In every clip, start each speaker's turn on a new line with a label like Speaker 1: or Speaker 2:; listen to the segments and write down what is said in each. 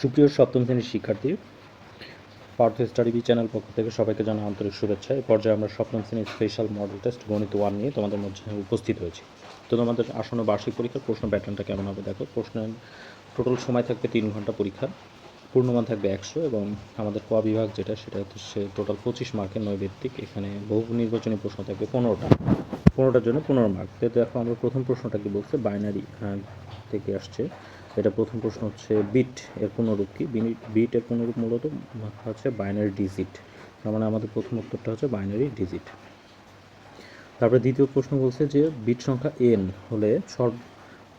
Speaker 1: সুপ্রিয় সপ্তম শ্রেণির শিক্ষার্থী, পার্থ স্টাডি বি চ্যানেল পক্ষ থেকে সবাইকে জানা আন্তরিক শুভেচ্ছা। এই পর্যায়ে আমরা সপ্তম শ্রেণির স্পেশাল মডেল টেস্ট গণিত ওয়ান নিয়ে তোমাদের মধ্যে উপস্থিত হয়েছি। তো তোমাদের আসন্ন বার্ষিক পরীক্ষার প্রশ্ন প্যাটার্নটা কেমন হবে দেখো? প্রশ্নের টোটাল সময় থাকবে তিন ঘণ্টা পরীক্ষা, পূর্ণমান থাকবে একশো এবং আমাদের ক বিভাগ যেটা সেটা হচ্ছে টোটাল পঁচিশ মার্কের নৈবেত্তিক এখানে বহু নির্বাচনী প্রশ্ন থাকবে পনেরোটা। পনেরোটার জন্য পনেরো মার্ক তো দেখো আমরা প্রথম প্রশ্নটা কি বলছে? বাইনারি থেকে আসছে। এটা প্রথম প্রশ্ন হচ্ছে, বিট এর পুনরূপ কি? বিট এর পুনরূপ মূলত হচ্ছে বাইনারি ডিজিট তার মানে আমাদের প্রথম উত্তরটা হচ্ছে বাইনারি ডিজিট তারপরে দ্বিতীয় প্রশ্ন বলছে যে, বিট সংখ্যা এন হলে সর্ব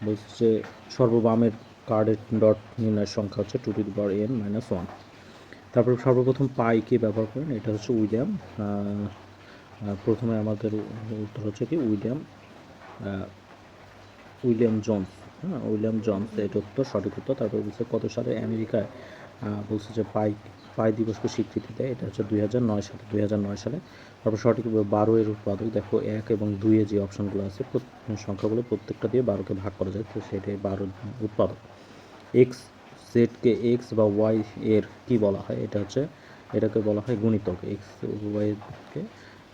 Speaker 1: বলছে যে সর্ববামের কার্ডের ডট নির্ণয়ের সংখ্যা হচ্ছে two to the power n minus one তারপরে সর্বপ্রথম পাই পাইকে ব্যবহার করেন? এটা হচ্ছে উইলিয়াম। প্রথমে আমাদের উত্তর হচ্ছে কি? William William Jones. হ্যাঁ উইলিয়াম জোন্স এটা উত্তর সঠিক উত্তর। তারপর বলছে, কত সালে আমেরিকায় বলছে যে পাই পাই দিবসকে স্বীকৃতি দেয়। এটা হচ্ছে দুই হাজার নয় সালে, দুই হাজার নয় সালে। তারপর সঠিক বারো এর উৎপাদক। দেখো, এক এবং দুইয়ে যে অপশনগুলো আছে সংখ্যাগুলো প্রত্যেকটা দিয়ে বারোকে ভাগ করা যায়, তো সেটাই বারো উৎপাদক। এক্স, জেডকে এক্স বা ওয়াই এর কি বলা হয়? এটা হচ্ছে, এটাকে বলা হয় গুণিতক। এক্স, ওয়াইকে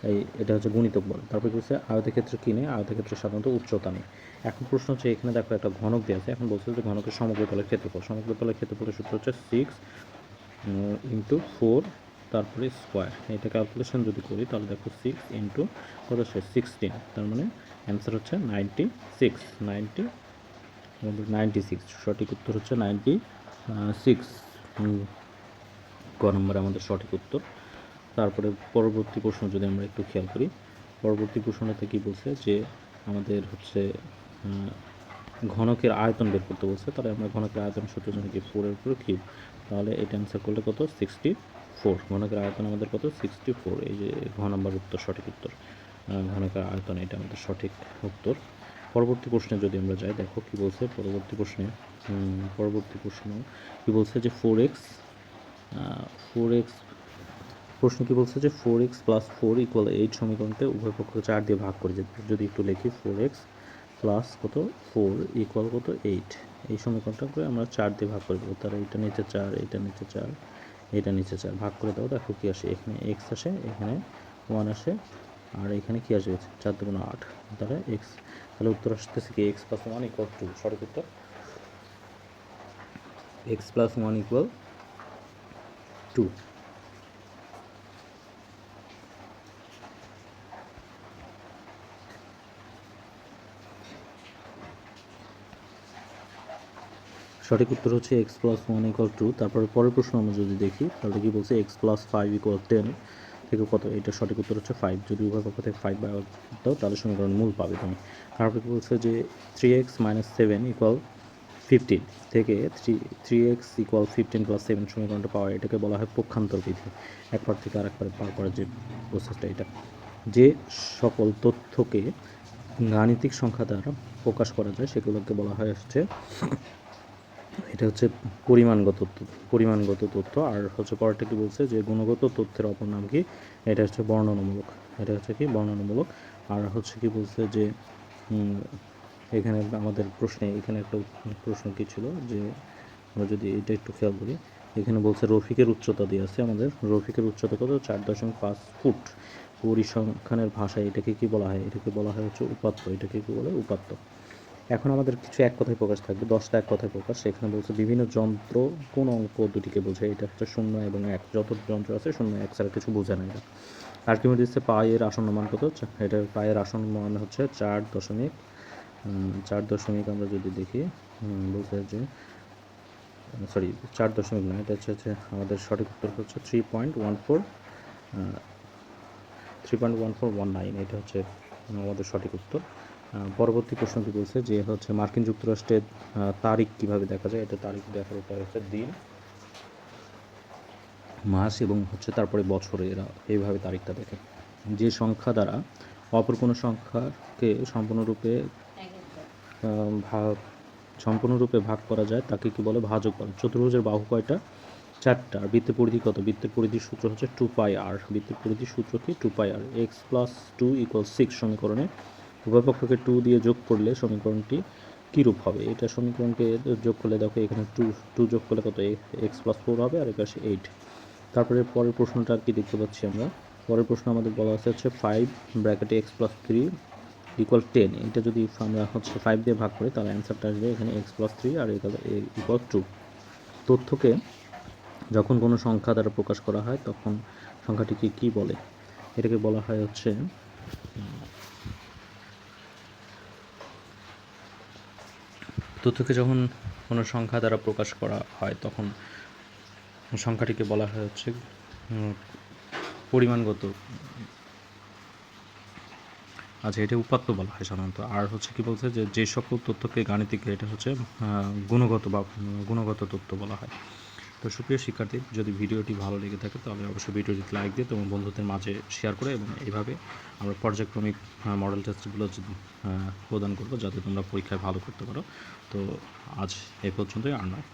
Speaker 1: এই, এটা হচ্ছে গুণিতক বলে তারপর কি হচ্ছে আয়তক্ষেত্র কী নেই? আয়তক্ষেত্র সাধারণত উচ্চতা নেই। এখন প্রশ্ন হচ্ছে, এখানে দেখো একটা ঘনক দেওয়া আছে। এখন বলছে যে ঘনকের সমগ্র তলের ক্ষেত্রফল। সমগ্র তলের ক্ষেত্রফলের সূত্র হচ্ছে সিক্স ইন্টু ফোর তারপরে স্কোয়ার এটা ক্যালকুলেশন যদি করি, তাহলে দেখো সিক্স ইন্টু কত হচ্ছে সিক্সটিন তার মানে অ্যান্সার হচ্ছে ninety six ninety ninety six সঠিক উত্তর হচ্ছে নাইনটি সিক্স ক নম্বর আমাদের সঠিক উত্তর? তারপরে পরবর্তী প্রশ্ন যদি আমরা একটু খেয়াল করি, পরবর্তী প্রশ্নটাতে কি বলছে যে আমাদের হচ্ছে ঘনকের আয়তন বের করতে বলছে। তাহলে আমরা ঘনকের আয়তন সূত্র জানি কি? ফোরের উপরে কিউব তাহলে এটা অ্যান্সার করলে কত? সিক্সটি ফোর ঘনকের আয়তন আমাদের কত? সিক্সটি ফোর এই যে ঘ নম্বর উত্তর, সঠিক উত্তর। ঘনকের আয়তন, এটা আমাদের সঠিক উত্তর। পরবর্তী প্রশ্নে যদি আমরা যাই, দেখো কি বলছে পরবর্তী প্রশ্নে পরবর্তী প্রশ্ন কি বলছে যে ফোর এক্স ফোর এক্স প্রশ্ন কি বলছে যে four x plus four equal eight সমীকরণকে উভয় পক্ষকে চার দিয়ে ভাগ করে যদি যদি একটু লিখি ফোর এক্স প্লাস কত? ফোর ইকুয়াল কত? এইট এই সমীকরণটা করে আমরা চার দিয়ে ভাগ করে দেবো। তাহলে এইটা নিচে চার, এইটা নিচে চার, এইটা নিচে চার। ভাগ করে দাও, দেখো কি আসে। এখানে এক্স আসে, এখানে ওয়ান আসে। আর এখানে কি আসবে? চার দুগুণ আট। তাহলে এক্স তাহলে উত্তর আসতেছে কি? X plus one equal two সঠিক উত্তর? X plus one equal two সঠিক উত্তর হচ্ছে x plus one equal two তারপরে পরের প্রশ্ন আমরা যদি দেখি, তাহলে কি বলছে x plus five equal ten থেকে কত? এটা সঠিক উত্তর হচ্ছে ফাইভ যদি উভয় পক্ষ থেকে ফাইভ বাই দাও, তাহলে সমীকরণ মূল পাবে তুমি। তারপরে কি বলছে যে three x minus seven equal fifteen থেকে three three x equal fifteen plus seven সমীকরণটা পাওয়া, এটাকে বলা হয় পক্ষান্তর বিধি। এক পার থেকে আরেক পারে পার করার যে প্রসেসটা এটা। যে সকল তথ্যকে গাণিতিক সংখ্যা দ্বারা প্রকাশ করা যায়, সেগুলোকে বলা হয় হচ্ছে এটা হচ্ছে পরিমাণগত পরিমাণগত তথ্য। আর হচ্ছে পরেরটা কি বলছে যে গুণগত তথ্যের অপর নাম কি? এটা হচ্ছে বর্ণনামূলক, এটা হচ্ছে কি? বর্ণনামূলক। আর হচ্ছে কি বলছে যে এখানে আমাদের প্রশ্নে, এখানে একটা প্রশ্ন কি ছিল? যে আমরা যদি এটা একটু খেয়াল করি, এখানে বলছে রফিকের উচ্চতা দিয়ে আছে আমাদের। রফিকের উচ্চতা কত? চার দশমিক পাঁচ ফুট। পরিসংখ্যানের ভাষায় এটাকে কি বলা হয়? এটাকে বলা হয় হচ্ছে উপাত্ত। এটাকে কি বলে? উপাত্ত। এখন আমাদের কিছু এক কথায় প্রকাশ থাকবে, দশটা এক কথায় প্রকাশ, সেখানে বলছে বিভিন্ন যন্ত্র কোন অঙ্ক দুটিকে বোঝায় এটা হচ্ছে শূন্য এবং এক। যত যন্ত্র আছে শূন্য এক ছাড়া কিছু বোঝে না এটা। আর কি দিচ্ছে পায়ের আসন্ন মান, কত এটা পায়ের আসন মান হচ্ছে চার দশমিক চার দশমিক আমরা যদি দেখি বলছে যে সরি, চার দশমিক নয় এটা হচ্ছে হচ্ছে আমাদের সঠিক উত্তর হচ্ছে three point one four three point one four one nine এটা হচ্ছে আমাদের সঠিক উত্তর। পরবর্তী প্রশ্নটি বলছে যে হচ্ছে মার্কিন যুক্তরাষ্ট্রের তারিখ কীভাবে দেখা যায়? এটা তারিখ দেখার উপায় হচ্ছে দিন, মাস এবং হচ্ছে তারপরে বছরে এরা এইভাবে তারিখটা দেখে। যে সংখ্যা দ্বারা অপর কোনো সংখ্যাকে সম্পূর্ণরূপে ভাগ সম্পূর্ণরূপে ভাগ করা যায়, তাকে কি বলে ভাজক বলে চতুর্ভুজের বাহু কয়টা? চারটা। আর বৃত্তের পরিধি কত? বৃত্তের পরিধির সূত্র হচ্ছে টু পাই আর বৃত্তের পরিধির সূত্র কি? Two pi r x plus two equal six সমীকরণে উভয় পক্ষকে টু দিয়ে যোগ করলে সমীকরণটি কীরূপ হবে? এটা সমীকরণকে যোগ করলে দেখো এখানে টু টু যোগ করলে কত? এক্স প্লাস ফোর হবে আর এপাশে এইট তারপরে পরের প্রশ্নটা আর কি দেখতে পাচ্ছি আমরা? পরের প্রশ্ন আমাদের বলা আছে হচ্ছে ফাইভ ব্র্যাকেটে x plus three equal ten এটা যদি আমরা হচ্ছে ফাইভ দিয়ে ভাগ করি, তাহলে অ্যান্সারটা আসবে এখানে এক্স প্লাস থ্রি আর ইকুয়াল টু তথ্যকে যখন কোনো সংখ্যা দ্বারা প্রকাশ করা হয়, তখন সংখ্যাটিকে কি বলে? এটাকে বলা হয় হচ্ছে তথ্যকে যখন কোনো সংখ্যা দ্বারা প্রকাশ করা হয়, তখন সংখ্যাটিকে বলা হয় হচ্ছে পরিমাণগত। আচ্ছা এটা উপাত্ত বলা হয় সাধারণত। আর হচ্ছে কি বলছে যে যে সকল তথ্যকে গাণিতিক এটা হচ্ছে গুণগত বা গুণগত তথ্য বলা হয়। তো সুপ্রিয় শিক্ষার্থী, যদি ভিডিওটি ভালো লেগে থাকে, তাহলে অবশ্যই ভিডিওটি লাইক দিয়ে তোমার বন্ধুদের মাঝে শেয়ার করে এবং এইভাবে আমরা পর্যায়ক্রমিক মডেল টেস্টগুলো প্রদান করব যাতে তোমরা পরীক্ষায় ভালো করতে পারো। তো আজ এ পর্যন্তই, আর নয়।